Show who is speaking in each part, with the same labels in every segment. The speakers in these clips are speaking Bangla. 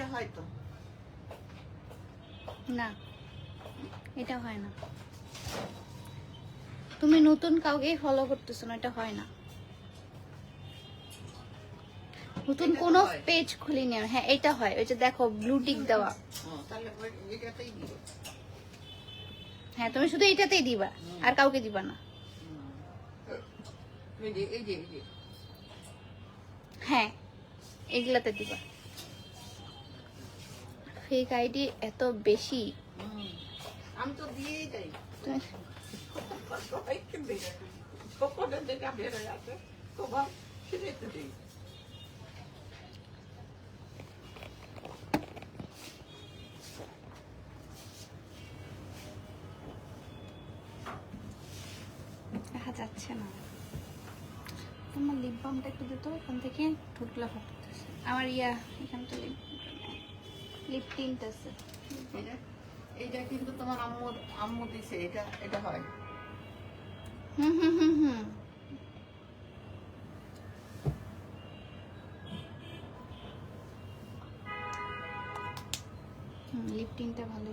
Speaker 1: এটা হয়তো?
Speaker 2: না এটা হয় না। তুমি নতুন কাউকেই ফলো করতেছো না এটা হয় না। নতুন কোনো। পেজ খুলিনি। হ্যাঁ এটা হয়। ওই যে দেখো ব্লু টিক দেওয়া। হ্যাঁ। তুমি শুধু এটাতেই দিবা। আর কাউকে দিবা না। হ্যাঁ এগুলাতে দিবা। ফেক আইডি এত বেশি?
Speaker 1: আমি তো দিয়েই সবাইকে দিই। গোপনে যেটা বেরোয় আছে তোমার সেটাই তো দিই।
Speaker 2: দেখা যাচ্ছে না। তোমার লিপ বামটা একটু দিত এখান থেকে ফাটতেছে আমার ইয়া এখান তো লিপ লিপ টিন্ট আছে।
Speaker 1: এটা কিন্তু তোমার আম্মু আম্মু দিছে এটা এটা হয়।
Speaker 2: হুম হুম হুম হুম। হুম লিপ টিনটা ভালো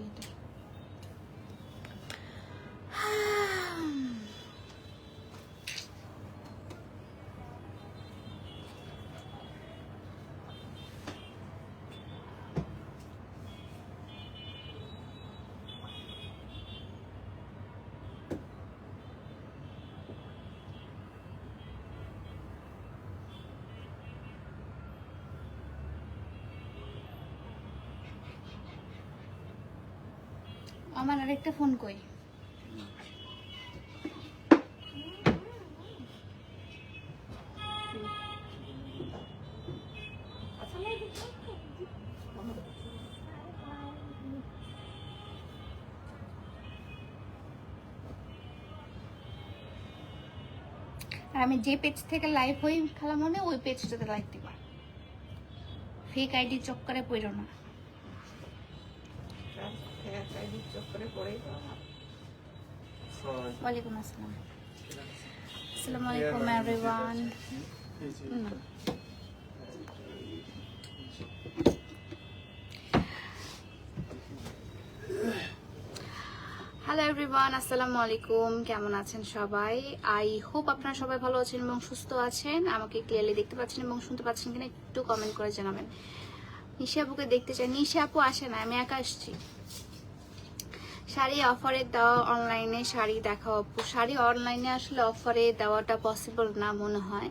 Speaker 2: আমার আরেকটা ফোন কই? আর আমি যে পেজ থেকে লাইভ হই খেলা মনে, ওই পেজটাতে লাইভ দিবা। ফেক আইডি চক্করে পড়ো না।
Speaker 1: চক্করে পড়েই তো আমার।
Speaker 2: ওয়ালাইকুম আসসালাম। আসসালামু আলাইকুম এভরিওয়ান হ্যালো এভরিওয়ান আসসালামু আলাইকুম। কেমন আছেন সবাই? আই হোপ আপনারা সবাই ভালো আছেন এবং সুস্থ আছেন। আমাকে ক্লিয়ারলি দেখতে পাচ্ছেন এবং শুনতে পাচ্ছেন কিনা একটু কমেন্ট করে জানাবেন। নিশা আপুকে দেখতে চাই। নিশা আপু আসে না আমি একা আসছি শাড়ি অফারে দেওয়া অনলাইনে শাড়ি দেখা শাড়ি অনলাইনে আসলে অফারে দেওয়াটা পসিবল না মনে হয়।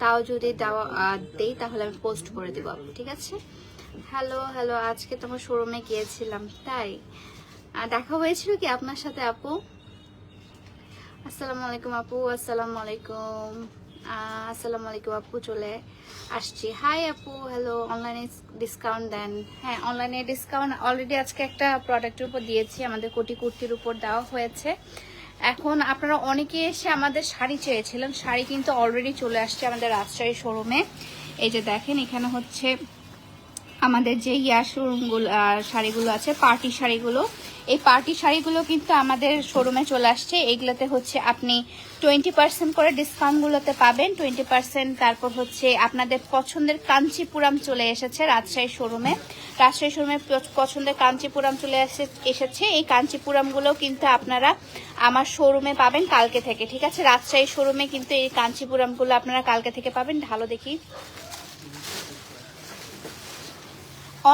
Speaker 2: তাও যদি দেওয়া দেই তাহলে আমি পোস্ট করে দেবো আপু, ঠিক আছে? হ্যালো হ্যালো আজকে তোমার শোরুমে গিয়েছিলাম, তাই? দেখা হয়েছিল কি আপনার সাথে, আপু? আসসালামু আলাইকুম, আপু, আসসালামু আলাইকুম। আসসালামু আলাইকুম আপু, চলে আসছি। হাই আপু হ্যালো অনলাইনে ডিসকাউন্ট দেন হ্যাঁ অনলাইনে ডিসকাউন্ট অলরেডি আজকে একটা প্রোডাক্টের উপর দিয়েছি, আমাদের কোটি কুর্তির উপর দেওয়া হয়েছে। এখন আপনারা অনেকে এসে আমাদের শাড়ি চেয়েছিলেন, শাড়ি কিন্তু অলরেডি চলে আসছে আমাদের রাজশাহী শোরুমে এই যে দেখেন, এখানে হচ্ছে আমাদের যে ইয়া শোরুমগুলো শাড়িগুলো আছে পার্টি শাড়িগুলো, এই পার্টি শাড়িগুলো কিন্তু আমাদের শোরুমে চলে আসছে। এইগুলোতে হচ্ছে আপনি টোয়েন্টি পার্সেন্ট করে ডিসকাউন্টগুলোতে পাবেন। টোয়েন্টি পার্সেন্ট তারপর হচ্ছে আপনাদের পছন্দের কাঞ্চিপুরাম চলে এসেছে রাজশাহী শোরুমে রাজশাহী শোরুমে পছন্দের কাঞ্চিপুরাম চলে এসে- এসেছে। এই কাঞ্চিপুরামগুলো কিন্তু আপনারা আমার শোরুমে পাবেন কালকে থেকে, ঠিক আছে? রাজশাহী শোরুমে কিন্তু এই কাঞ্চিপুরামগুলো আপনারা কালকে থেকে পাবেন। ভালো দেখি।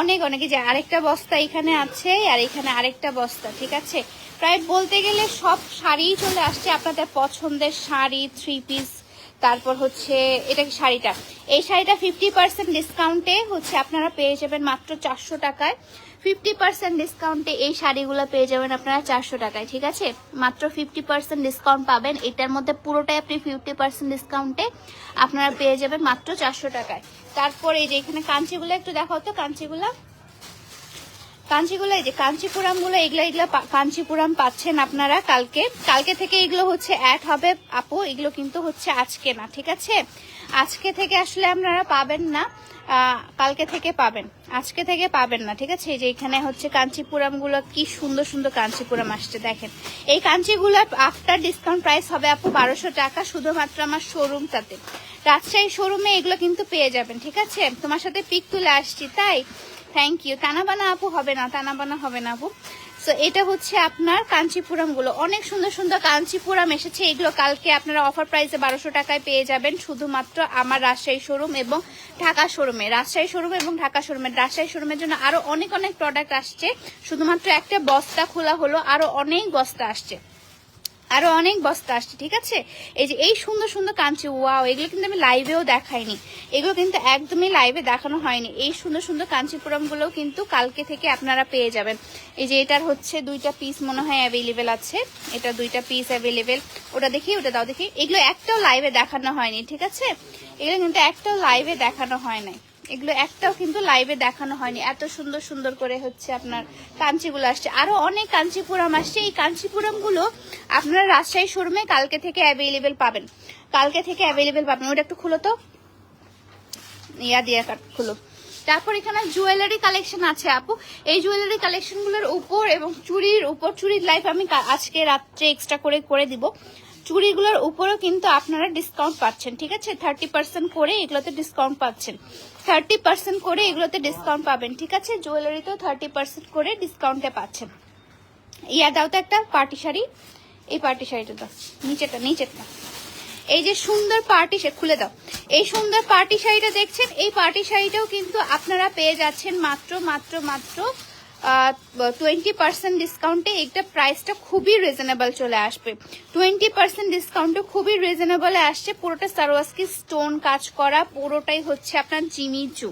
Speaker 2: অনেক অনেক। যে আরেকটা বস্তা এখানে আছে আর এখানে আরেকটা বস্তা, ঠিক আছে? প্রায় বলতে গেলে সব শাড়িই চলে আসছে। আপনাদের পছন্দের শাড়ি থ্রি পিস তারপর হচ্ছে, এটা শাড়িটা? এই শাড়িটা ফিফটি পার্সেন্ট ডিসকাউন্টে হচ্ছে আপনারা পেয়ে যাবেন মাত্র চারশো টাকায়। ফিফটি পার্সেন্ট ডিসকাউন্টে এই শাড়িগুলো পেয়ে যাবেন আপনারা চারশো টাকায়, ঠিক আছে? মাত্র ফিফটি পার্সেন্ট ডিসকাউন্ট পাবেন। এটার মধ্যে পুরোটাই আপনি ফিফটি পার্সেন্ট ডিসকাউন্টে আপনারা পেয়ে যাবেন মাত্র চারশো টাকায়। তারপর এই যে এখানে কাঞ্চিগুলো একটু দেখাও তো, কাঞ্চিগুলো। কাঞ্চিগুলো, এই যে কাঞ্চিপুরামগুলো এগুলো এগুলো কাঞ্চিপুরাম পাচ্ছেন আপনারা কালকে। কালকে থেকে এগুলো হচ্ছে অ্যাড হবে আপু, এগুলো কিন্তু হচ্ছে আজকে না, ঠিক আছে? আজকে থেকে আসলে আপনারা পাবেন না কালকে থেকে পাবেন। আজকে থেকে পাবেন না, ঠিক আছে? যে এখানে হচ্ছে কাঞ্চিপুরামগুলো কি সুন্দর সুন্দর কাঞ্চিপুরাম আসছে, দেখেন। এই কাঞ্চিগুলো আফটার ডিসকাউন্ট প্রাইস হবে আপু বারোশো টাকা, শুধুমাত্র আমার শোরুমটাতে রাজশাহী শোরুমে এগুলো কিন্তু পেয়ে যাবেন, ঠিক আছে? তোমার সাথে পিক তুলে আসছি, তাই? থ্যাংক ইউ তানাবানা আপু হবে না, তানাবানা হবে না আপু। সো এটা হচ্ছে আপনার কাঞ্চিপুরমগুলো অনেক সুন্দর সুন্দর কাঞ্চিপুরম এসেছে। এগুলো কালকে আপনারা অফার প্রাইসে বারোশো টাকায় পেয়ে যাবেন। শুধুমাত্র আমার রাজশাহী শোরুম এবং ঢাকা শোরুমে রাজশাহী শোরুম এবং ঢাকা শোরুমে রাজশাহী শোরুমের জন্য আরও অনেক অনেক প্রোডাক্ট আসছে। শুধুমাত্র একটা বস্তা খোলা হলো। আরও অনেক বস্তা আসছে। আরও অনেক বস্তা আসছে, ঠিক আছে? এই যে এই সুন্দর সুন্দর কাঞ্চি ওয়াও এগুলো কিন্তু আমি লাইভেও দেখাইনি। এগুলো কিন্তু একদমই লাইভে দেখানো হয়নি। এই সুন্দর সুন্দর কাঞ্চিপুরম গুলোও কিন্তু কালকে থেকে আপনারা পেয়ে যাবেন। এই যে এটার হচ্ছে দুইটা পিস মনে হয় অ্যাভেলেবেল আছে। এটা দুইটা পিস অ্যাভেলেবেল ওটা দেখি, ওটা দাও দেখি। এগুলো একটাও লাইভে দেখানো হয়নি, ঠিক আছে? এগুলো কিন্তু একটাও লাইভে দেখানো হয় নাই। এগুলো একটাও কিন্তু লাইভে দেখানো হয়নি। এত সুন্দর সুন্দর করে হচ্ছে আপনার কাঞ্চিগুলো আসছে। আরও অনেক কাঞ্চিপুরম আসছে। এই কাঞ্চিপুরমগুলো আপনারা রাজশাহী শোরুমে কালকে থেকে অ্যাভেলেবেল পাবেন। কালকে থেকে অ্যাভেলেবেল পাবেন। ওটা একটু খুলো তো। ইয়া দিয়ে খুলো। তারপর এখানে জুয়েলারি কালেকশন আছে আপু। এই জুয়েলারি কালেকশনগুলোর উপর এবং চুরির উপর, চুরির লাইফ আমি আজকে রাত্রে এক্সট্রা করে করে দিব। চুড়িগুলোর উপরও কিন্তু আপনারা ডিসকাউন্ট পাচ্ছেন, ঠিক আছে? থার্টি পার্সেন্ট করে এগুলোতে ডিসকাউন্ট পাচ্ছেন। থার্টি পার্সেন্ট করে এগুলোতে ডিসকাউন্ট পাবেন, ঠিক আছে? জুয়েলারিতেও থার্টি পার্সেন্ট করে ডিসকাউন্টে পাচ্ছেন। ইয়া দাও তো একটা পার্টি শাড়ি। এই পার্টি শাড়িটা দাও নিচেটা নিচেরটা। এই যে সুন্দর পার্টি খুলে দাও। এই সুন্দর পার্টি শাড়িটা দেখছেন? এই পার্টি শাড়িটাও কিন্তু আপনারা পেয়ে যাচ্ছেন মাত্র মাত্র মাত্র টোয়েন্টি পার্সেন্ট ডিসকাউন্টে এটা প্রাইসটা খুবই রিজনেবল চলে আসবে। টোয়েন্টি পার্সেন্ট ডিসকাউন্টে খুবই রিজনেবলে আসছে, পুরোটা সারোয়াসকি স্টোন কাজ করা, পুরোটাই হচ্ছে আপনার জিমিচু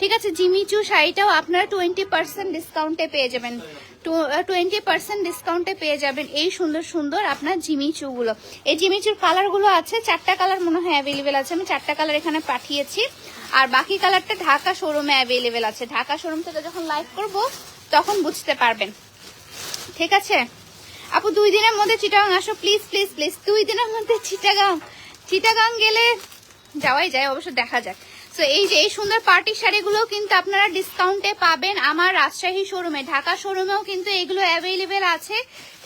Speaker 2: ঠিক আছে জিমিচু শাড়িটাও আপনারা টোয়েন্টি পার্সেন্ট ডিসকাউন্টে পেয়ে যাবেন। টোয়েন্টি পার্সেন্ট ডিসকাউন্টে পেয়ে যাবেন এই সুন্দর সুন্দর আপনার জিমিচু গুলো এই জিমিচুর কালারগুলো আছে, চারটা কালার মনে হয় অ্যাভেলেবেল আছে। আমি চারটা কালার এখানে পাঠিয়েছি। আর বাকি কালারটা ঢাকা শোরুমে অ্যাভেলেবেল আছে। ঢাকা শোরুম থেকে যখন লাইভ করব তখন বুঝতে পারবেন। ঠিক আছে? আপু, দুই দিনের মধ্যে চিটাগাং আসো। Please please please. দুই দিনের মধ্যে চিটাগাং। চিটাগাং গেলে যাওয়াই যায়, অবশ্য দেখা যাক। তো এই যে, এই সুন্দর পার্টি শাড়িগুলো কিন্তু আপনারা ডিসকাউন্টে পাবেন আমার রাজশাহী শোরুমে ঢাকা শোরুমেও কিন্তু এগুলো অ্যাভেলেবেল আছে।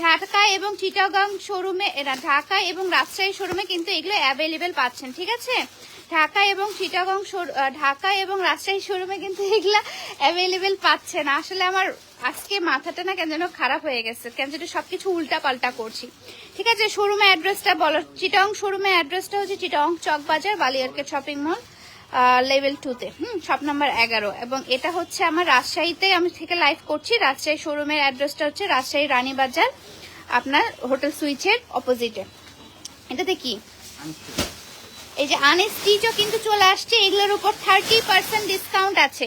Speaker 2: ঢাকা এবং চিটাগাং শোরুমে ঢাকা এবং রাজশাহী শোরুমে কিন্তু এগুলো অ্যাভেলেবেল পাচ্ছেন। ঠিক আছে? ঢাকা এবং চিটাগং ঢাকা এবং রাজশাহী শোরুমে কিন্তু এগুলা অ্যাভেলেবেল পাচ্ছে না। আসলে আমার আজকে মাথাটা না কেন যেন খারাপ হয়ে গেছে, কেন যেন সবকিছু উল্টা পাল্টা করছি। ঠিক আছে, শোরুমে অ্যাড্রেসটা বলো। চিটং শোরুমে অ্যাড্রেসটা হচ্ছে চিটং চক বাজার বালিয়ারকে শপিং মল লেভেল টুতে হুম শপ নাম্বার এগারো। এবং এটা হচ্ছে আমার রাজশাহীতে আমি থেকে লাইভ করছি। রাজশাহী শোরুমের অ্যাড্রেসটা হচ্ছে রাজশাহী রানীবাজার, আপনার হোটেল সুইচের অপোজিটে এটাতে কি? এই যে আনস্টিচও কিন্তু চলে আসছে, এগুলোর উপর থার্টি পার্সেন্ট ডিসকাউন্ট আছে।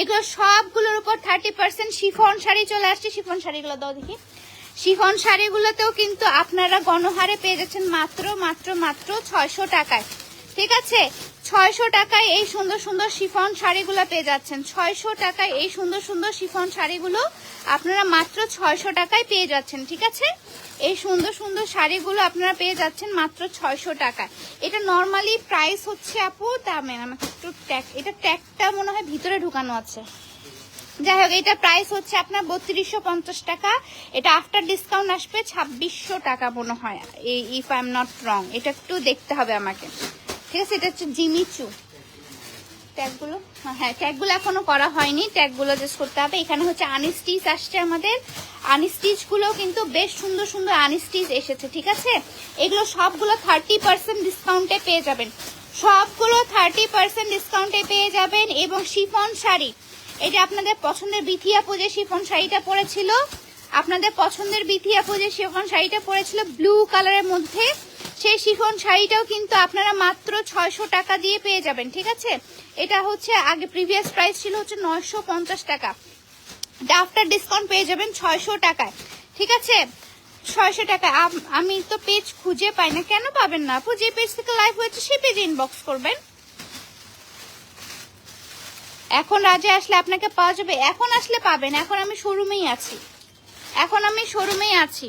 Speaker 2: এগুলো সবগুলোর উপর থার্টি পার্সেন্ট শিফন শাড়ি চলে আসছে। শিফন শাড়িগুলো দাও দেখি। শিফন শাড়িগুলোতেও কিন্তু আপনারা গণহারে পেয়ে যাচ্ছেন মাত্র মাত্র মাত্র ছয়শো টাকায়। ঠিক আছে? ছয়শো টাকায় এই সুন্দর সুন্দর শিফন শাড়িগুলো পেয়ে যাচ্ছেন। ছয়শো টাকায় এই সুন্দর সুন্দর শিফন শাড়িগুলো আপনারা মাত্র ছয়শো টাকায় পেয়ে যাচ্ছেন, ঠিক আছে? এই সুন্দর সুন্দর শাড়িগুলো আপনারা পেয়ে যাচ্ছেন মাত্র ছয়শো টাকায়। এটা নর্মালি প্রাইস হচ্ছে আপু দামে আমাকে একটু ট্যাগ এটা ট্যাগটা মনে হয় ভিতরে ঢুকানো আছে। যাই হোক, এটা প্রাইস হচ্ছে আপনার বত্রিশশো পঞ্চাশ টাকা। এটা আফটার ডিসকাউন্ট আসবে ছাব্বিশশো টাকা মনে হয়। If I am not wrong এটা একটু দেখতে হবে আমাকে। ঠিক আছে, এটা হচ্ছে জিমিচু ট্যাগগুলো হ্যাঁ ট্যাগগুলো এখনও করা হয়নি। ট্যাগগুলো জাস্ট করতে হবে। এখানে হচ্ছে আনিস্টিচ আসছে আমাদের। আনিস্টিচগুলো কিন্তু বেশ সুন্দর সুন্দর আনিস্টিচ এসেছে, ঠিক আছে? এগুলো সবগুলো থার্টি পার্সেন্ট ডিসকাউন্টে পেয়ে যাবেন। সবগুলো থার্টি পার্সেন্ট ডিসকাউন্টে পেয়ে যাবেন এবং শিফন শাড়ি। এটা আপনাদের পছন্দের বিথিয়া পুজো শিফন শাড়িটা পরেছিল। আপনাদের পছন্দের বিথিয়া পুজো শিফন শাড়িটা পরেছিল ব্লু কালারের মধ্যে। সেই শিফন শাড়িটাও কিন্তু আপনারা মাত্র ছয়শো টাকা দিয়ে পেয়ে যাবেন, ঠিক আছে? এটা হচ্ছে আগে প্রিভিয়াস প্রাইস ছিল হচ্ছে নয়শো পঞ্চাশ টাকা। আফটার ডিসকাউন্ট পেয়ে যাবেন ছয়শো টাকায়, ঠিক আছে? ছয়শো টাকা আমি তো পেজ খুঁজে পাই না। কেন পাবেন না আপু? যে পেজ থেকে লাইভ হয়েছে সেই পেজে ইনবক্স করবেন। এখন রাজে আসলে আপনাকে পাওয়া যাবে। এখন আসলে পাবেন। এখন আমি শোরুমেই আছি। এখন আমি শোরুমেই আছি।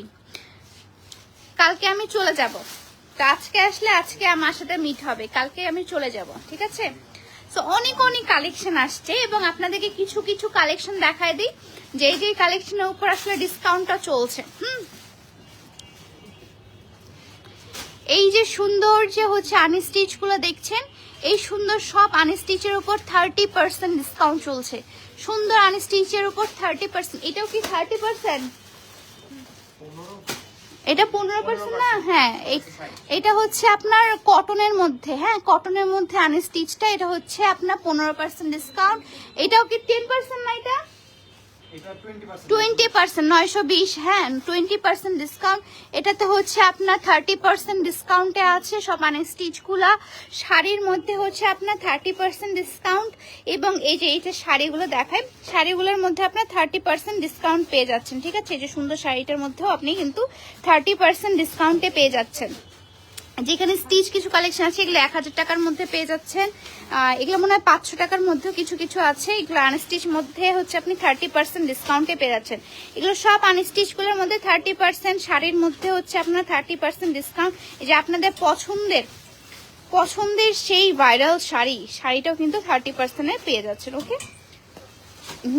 Speaker 2: কালকে আমি চলে যাব। আজকে আসলে আজকে আমার সাথে মিট হবে। কালকে আমি চলে যাব, ঠিক আছে? তো অনেক অনেক কালেকশন আসছে এবং আপনাদেরকে কিছু কিছু কালেকশন দেখায় দিই। যেই যেই কালেকশনের উপর আসলে ডিসকাউন্টটা চলছে, হুম? এই যে সুন্দর যে হচ্ছে আনস্টিচগুলো দেখছেন, এই সুন্দর সব আনস্টিচের উপর থার্টি পার্সেন্ট ডিসকাউন্ট চলছে। সুন্দর আনস্টিচের উপর থার্টি পার্সেন্ট এটাও কি থার্টি পার্সেন্ট এটা পনেরো পার্সেন্ট না? হ্যাঁ এটা হচ্ছে আপনার কটনের মধ্যে হ্যাঁ কটনের মধ্যে আনস্টিচটা এটা হচ্ছে আপনার পনেরো পার্সেন্ট ডিসকাউন্ট এটাও কি টেন পার্সেন্ট না এটা?
Speaker 3: এটা 20%
Speaker 2: টোয়েন্টি পার্সেন্ট নয়শো বিশ হ্যাঁ টোয়েন্টি পার্সেন্ট ডিসকাউন্ট এটাতে হচ্ছে আপনার থার্টি পার্সেন্ট ডিসকাউন্টে আছে সব মানে স্টিচগুলা। শাড়ির মধ্যে হচ্ছে আপনার থার্টি পার্সেন্ট ডিসকাউন্ট এবং এই যে এই যে শাড়িগুলো দেখায় শাড়িগুলোর মধ্যে আপনার থার্টি পার্সেন্ট ডিসকাউন্ট পেয়ে যাচ্ছেন, ঠিক আছে? এই যে সুন্দর শাড়িটার মধ্যেও আপনি কিন্তু থার্টি পার্সেন্ট ডিসকাউন্টে পেয়ে যাচ্ছেন। যেখানে স্টিচ কিছু কালেকশন আছে, এগুলো এক হাজার টাকার মধ্যে পেয়ে যাচ্ছেন। এগুলো মনে হয় পাঁচশো টাকার মধ্যেও কিছু কিছু আছে। এগুলো আনস্টিচ মধ্যে হচ্ছে আপনি থার্টি পার্সেন্ট ডিসকাউন্টে পেয়ে যাচ্ছেন। এগুলো সব আনস্টিচগুলোর মধ্যে থার্টি পার্সেন্ট শাড়ির মধ্যে হচ্ছে আপনার থার্টি পার্সেন্ট ডিসকাউন্ট যে আপনাদের পছন্দের পছন্দের সেই ভাইরাল শাড়ি, শাড়িটাও কিন্তু থার্টি পার্সেন্টে পেয়ে যাচ্ছেন ওকে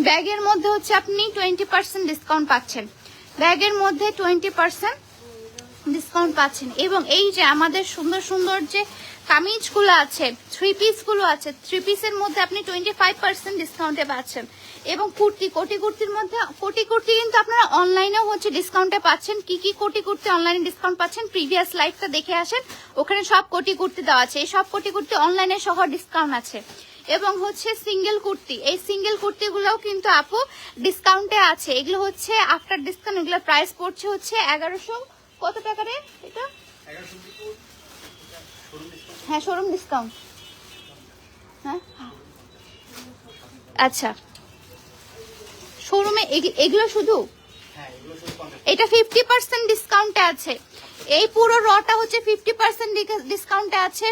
Speaker 2: ব্যাগের মধ্যে হচ্ছে আপনি টোয়েন্টি পার্সেন্ট ডিসকাউন্ট পাচ্ছেন। ব্যাগের মধ্যে টোয়েন্টি পার্সেন্ট ডিসকাউন্ট পাচ্ছেন। এবং এই যে আমাদের সুন্দর সুন্দর যে কামিজগুলো আছে থ্রি পিসগুলো আছে থ্রি পিসের মধ্যে আপনি টোয়েন্টি ফাইভ পার্সেন্ট ডিসকাউন্টে পাচ্ছেন। এবং কুর্তি, কোটি কুর্তির মধ্যে, কোটি কুর্তি কিন্তু আপনারা অনলাইনেও হচ্ছে ডিসকাউন্টে পাচ্ছেন। কি কি কোটি কুর্তি অনলাইনে ডিসকাউন্ট পাচ্ছেন? প্রিভিয়াস লাইফটা দেখে আসেন। ওখানে সব কোটি কুর্তি দেওয়া আছে। এই সব কোটি কুর্তি অনলাইনে সহ ডিসকাউন্ট আছে। এবং হচ্ছে সিঙ্গেল কুর্তি। এই সিঙ্গেল কুর্তিগুলোও কিন্তু আপু ডিসকাউন্টে আছে। এগুলো হচ্ছে আফটার ডিসকাউন্ট এগুলো প্রাইস পড়ছে হচ্ছে এগারোশো কত টাকা রে এটা?
Speaker 3: 1100 শোরুম ডিসকাউন্ট
Speaker 2: হ্যাঁ? শোরুম ডিসকাউন্ট হ্যাঁ আচ্ছা শোরুমে এগুলো শুধু? এটা ফিফটি পার্সেন্ট ডিসকাউন্টে আছে। এই পুরো রটা হচ্ছে ফিফটি পার্সেন্ট ডিসকাউন্টে আছে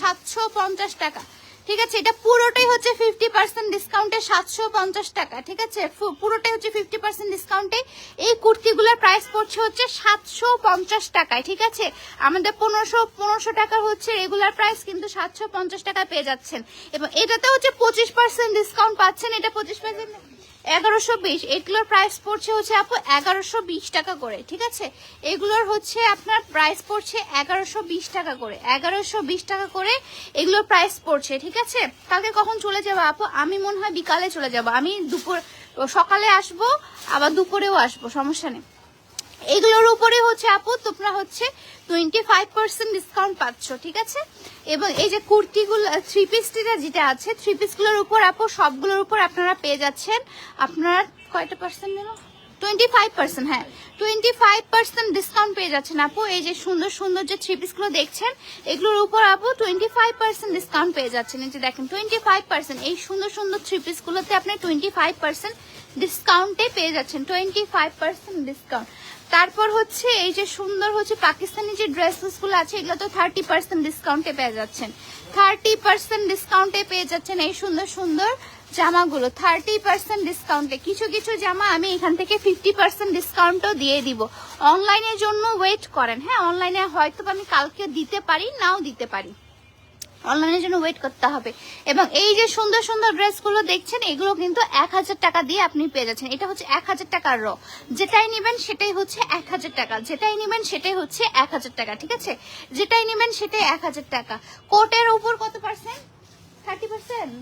Speaker 2: সাতশো পঞ্চাশ টাকা। ঠিক আছে? এটা পুরোটাই হচ্ছে ফিফটি পার্সেন্ট ডিসকাউন্টে সাতশো পঞ্চাশ টাকা, ঠিক আছে? পুরোটাই হচ্ছে ফিফটি পার্সেন্ট ডিসকাউন্টে এই কুর্তিগুলোর প্রাইস পড়ছে হচ্ছে সাতশো পঞ্চাশ টাকায়, ঠিক আছে? আমাদের পনেরোশো পনেরোশো টাকা হচ্ছে রেগুলার প্রাইস কিন্তু সাতশো পঞ্চাশ টাকা পেয়ে যাচ্ছেন। এবং এটাতে হচ্ছে পঁচিশ পার্সেন্ট ডিসকাউন্ট পাচ্ছেন। এটা পঁচিশ পার্সেন্ট এগারোশো বিশ, এগুলোর প্রাইস পড়ছে হচ্ছে আপু এগারোশো বিশ টাকা করে, ঠিক আছে? এগুলোর হচ্ছে আপনার প্রাইস পড়ছে এগারোশো বিশ টাকা করে, এগারোশো বিশ টাকা করে এগুলোর প্রাইস পড়ছে, ঠিক আছে? কালকে কখন চলে যাব আপু? আমি মনে হয় বিকালে চলে যাব, আমি দুপুর, সকালে আসব, আবার দুপুরেও আসব, সমস্যা নেই। এগুলোর উপরে হচ্ছে আপু, তোমরা হচ্ছে টোয়েন্টি ফাইভ পার্সেন্ট ডিসকাউন্ট পাচ্ছ, ঠিক আছে? এবং এই যে কুর্তিগুলো থ্রি পিসটিটা যেটা আছে থ্রি পিসগুলোর উপর আপু, সবগুলোর উপর আপনারা পেয়ে যাচ্ছেন, আপনারা কয়টা পার্সেন্ট নেব টোয়েন্টি ফাইভ পার্সেন্ট হ্যাঁ। টোয়েন্টি ফাইভ পার্সেন্ট ডিসকাউন্ট পেয়ে যাচ্ছেন আপু, এই যে সুন্দর সুন্দর যে থ্রি পিসগুলো দেখছেন, এগুলোর উপর আপু টোয়েন্টি ফাইভ পার্সেন্ট ডিসকাউন্ট পেয়ে যাচ্ছেন। এই যে দেখেন টোয়েন্টি ফাইভ পার্সেন্ট এই সুন্দর সুন্দর থ্রি পিসগুলোতে আপনি টোয়েন্টি ফাইভ পার্সেন্ট ডিসকাউন্টে পেয়ে যাচ্ছেন টোয়েন্টি ফাইভ পার্সেন্ট ডিসকাউন্ট তারপর হচ্ছে এই যে সুন্দর হচ্ছে পাকিস্তানি যে ড্রেসেসগুলো আছে, এগুলো তো থার্টি পার্সেন্ট ডিসকাউন্টে পেয়ে যাচ্ছেন। থার্টি পার্সেন্ট ডিসকাউন্টে পেয়ে যাচ্ছেন এই সুন্দর সুন্দর জামাগুলো। থার্টি পার্সেন্ট ডিসকাউন্টে কিছু কিছু জামা আমি এখান থেকে ফিফটি পার্সেন্ট ডিসকাউন্টও দিয়ে দিব। অনলাইনের জন্য ওয়েট করেন। হ্যাঁ অনলাইনে হয়তো আমি কালকে দিতে পারি, নাও দিতে পারি। অনলাইনের জন্য ওয়েট করতে হবে। এবং এই যে সুন্দর সুন্দর ড্রেসগুলো দেখছেন, এগুলো কিন্তু এক হাজার টাকা দিয়ে আপনি পেয়ে যাচ্ছেন। এটা হচ্ছে এক হাজার টাকার র যেটাই নেবেন সেটাই হচ্ছে এক হাজার টাকা। যেটাই নেবেন সেটাই হচ্ছে এক হাজার টাকা, ঠিক আছে? যেটাই নেবেন সেটাই এক হাজার টাকা। কোটের উপর কত percent thirty percent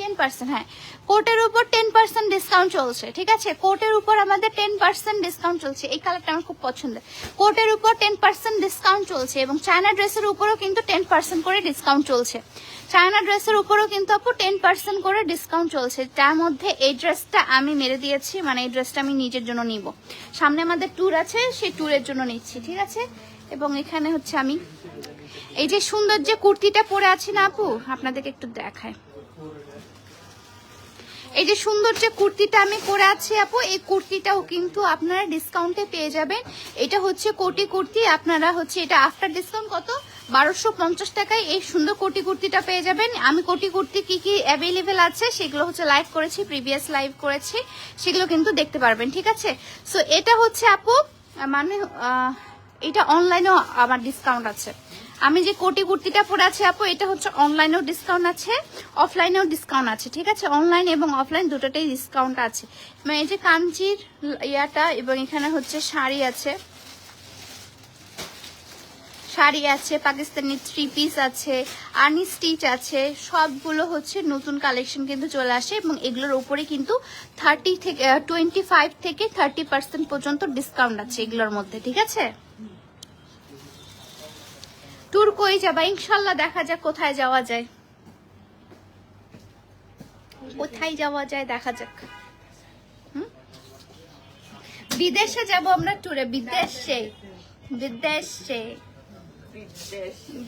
Speaker 2: ten percent হ্যাঁ। কোটের উপর টেন পার্সেন্ট ডিসকাউন্ট চলছে, ঠিক আছে? কোটের উপর আমাদের টেন পার্সেন্ট ডিসকাউন্ট চলছে। এই কালারটা আমার খুব পছন্দের। কোটের উপর টেন পার্সেন্ট ডিসকাউন্ট চলছে এবং চায়না ড্রেসের উপরও কিন্তু টেন পার্সেন্ট করে ডিসকাউন্ট চলছে। চায়না ড্রেসের উপরও কিন্তু আপু টেন পার্সেন্ট করে ডিসকাউন্ট চলছে। তার মধ্যে এই ড্রেসটা আমি মেরে দিয়েছি মানে এই ড্রেসটা আমি নিজের জন্য নিব। সামনে আমাদের ট্যুর আছে, সেই ট্যুরের জন্য নিচ্ছি, ঠিক আছে? এবং এখানে হচ্ছে আমি, এই যে সুন্দর যে কুর্তিটা পরে আছি না আপু, আপনাদেরকে একটু দেখায় এই যে সুন্দর যে কুর্তিটা আমি পরে আছি আপু, এই কুর্তিটাও কিন্তু আপনারা ডিসকাউন্টে পেয়ে যাবেন। এটা হচ্ছে কোটি কুর্তি, আপনারা হচ্ছে এটা আফটার ডিসকাউন্ট কত? বারোশো পঞ্চাশ টাকায় এই সুন্দর কোটি কুর্তিটা পেয়ে যাবেন। আমি কোটি কুর্তি কি কি অ্যাভেলেবেল আছে সেগুলো হচ্ছে লাইভ করেছি প্রিভিয়াস লাইভ করেছি, সেগুলো কিন্তু দেখতে পারবেন, ঠিক আছে? সো এটা হচ্ছে আপু মানে এটা অনলাইনেও আমার ডিসকাউন্ট আছে। আমি যে কোটি কুর্তিটা পরে আছি আপু, এটা হচ্ছে অনলাইনেও ডিসকাউন্ট আছে অফলাইনেও ডিসকাউন্ট আছে, ঠিক আছে? অনলাইন এবং অফলাইন দুটোতেই ডিসকাউন্ট আছে। মানে এই যে কাঞ্চির ইয়াটা এবং এখানে হচ্ছে শাড়ি আছে। শাড়ি আছে, পাকিস্তানি থ্রি পিস আছে আর্নি স্টিচ আছে, সবগুলো হচ্ছে নতুন কালেকশন কিন্তু চলে আসে এবং এগুলোর উপরে কিন্তু থার্টি থেকে টোয়েন্টি ফাইভ থেকে থার্টি পার্সেন্ট পর্যন্ত ডিসকাউন্ট আছে এগুলোর মধ্যে, ঠিক আছে? কই যাবা? ইনশাল্লাহ দেখা যাক কোথায় যাওয়া যায়। কোথায় যাওয়া যায় দেখা যাক। বিদেশে যাব আমরা ট্যুরে? বিদেশে। বিদেশে।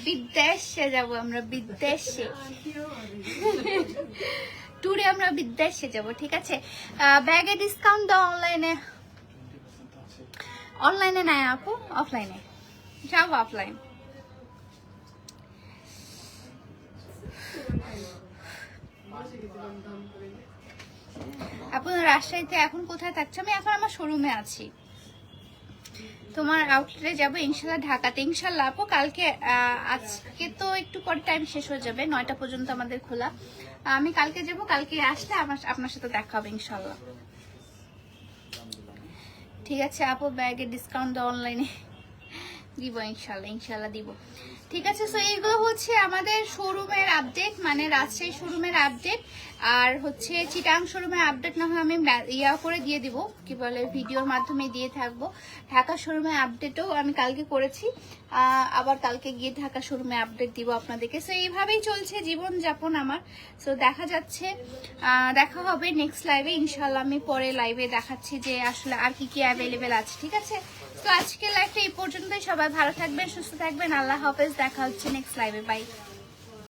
Speaker 1: বিদেশ
Speaker 2: যাব আমরা বিদেশে। ট্যুরে আমরা বিদেশে যাব ঠিক আছে? ব্যাগে ডিসকাউন্ট দাও অনলাইনে অনলাইনে নাই আপু অফলাইনে যাব অফলাইন আপনার রাজশাহীতে এখন কোথায় থাকছো? আমি এখন আমার শোরুমে আছি। তোমার আউটলেটে যাব ইনশাল্লাহ ঢাকাতে। ইনশাল্লাহ আপু, কালকে আজকে তো একটু পরে টাইম শেষ হয়ে যাবে, নয়টা পর্যন্ত আমাদের খোলা। আমি কালকে যাব, কালকে আসলে আমার, আপনার সাথে দেখা হবে ইনশাল্লাহ ঠিক আছে আপু, ব্যাগে ডিসকাউন্ট দাও অনলাইনে দিব ইনশাল্লাহ ইনশাল্লাহ দিব। ঠিক আছে সো এইগুলো হচ্ছে আমাদের শোরুমের আপডেট মানে রাজশাহী শোরুমের আপডেট আর হচ্ছে চিটাং শোরুমের আপডেট না হয় আমি ইয়া করে দিয়ে দিব, কি বলে, ভিডিওর মাধ্যমে দিয়ে থাকব। ঢাকা শোরুমের আপডেটও আমি কালকে করেছি আবার কালকে গিয়ে ঢাকা শোরুমে আপডেট দিব আপনাদেরকে। সো এইভাবেই চলছে জীবনযাপন আমার। সো দেখা যাচ্ছে দেখা হবে নেক্সট লাইভে ইনশাল্লাহ আমি পরে লাইভে দেখাচ্ছি যে আসলে আর কি কি অ্যাভেলেবেল আছে, ঠিক আছে? তো আজকে লাইফে এই পর্যন্তই। সবাই ভালো থাকবেন, সুস্থ থাকবেন। আল্লাহ হাফেজ। দেখা হচ্ছে নেক্সট লাইভে বাই